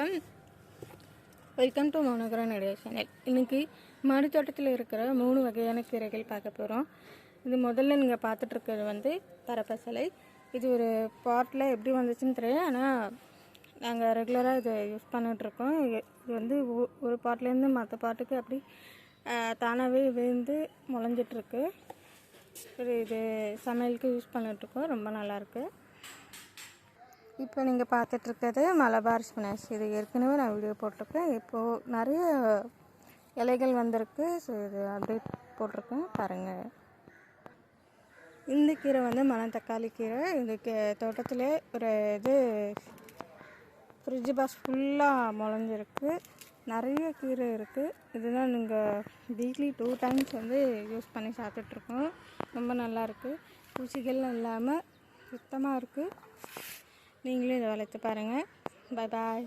வணக்கம். Welcome to Mounakaran idea channel இன்றைக்கி மாடி தோட்டத்தில் இருக்கிற மூணு வகையான கீரைகள் பார்க்க போகிறோம் இது முதல்ல நீங்கள் பார்த்துட்ருக்கிறது வந்து பரப்பசலை. இது ஒரு பாட்டில் எப்படி வந்துச்சுன்னு தெரியும் ஆனால் நாங்கள் ரெகுலராக இதை யூஸ் பண்ணிகிட்ருக்கோம் இது வந்து ஒரு பாட்லேருந்து மற்ற பாட்டுக்கு அப்படி தானாகவே விழுந்து முளைஞ்சிட்ருக்கு இது சமையலுக்கு யூஸ் பண்ணிகிட்ருக்கோம் ரொம்ப நல்லாயிருக்கு இப்போ நீங்கள் பார்த்துட்ருக்கிறது மலபார் ஸ்பினாஷ் இது ஏற்கனவே நான் வீடியோ போட்டிருக்கேன். இப்போது நிறைய இலைகள் வந்திருக்கு. ஸோ இது அப்டேட் போட்டிருக்கேன். பாருங்கள் இந்த கீரை வந்து மணத்தக்காளி கீரை. இந்த கே தோட்டத்தில் ஒரு இது ஃப்ரிட்ஜ் பாக்ஸ் ஃபுல்லாக முளைஞ்சிருக்கு. நிறைய கீரை இருக்குது இதுதான் நீங்கள் வீக்லி டூ டைம்ஸ் வந்து யூஸ் பண்ணி சாப்பிட்டுட்ருக்கோம். ரொம்ப நல்லாயிருக்கு பூச்சிகள்லாம் இல்லாமல் சுத்தமாக இருக்குது நீங்களும் இதை வளர்த்து பாருங்கள் பாய் பாய்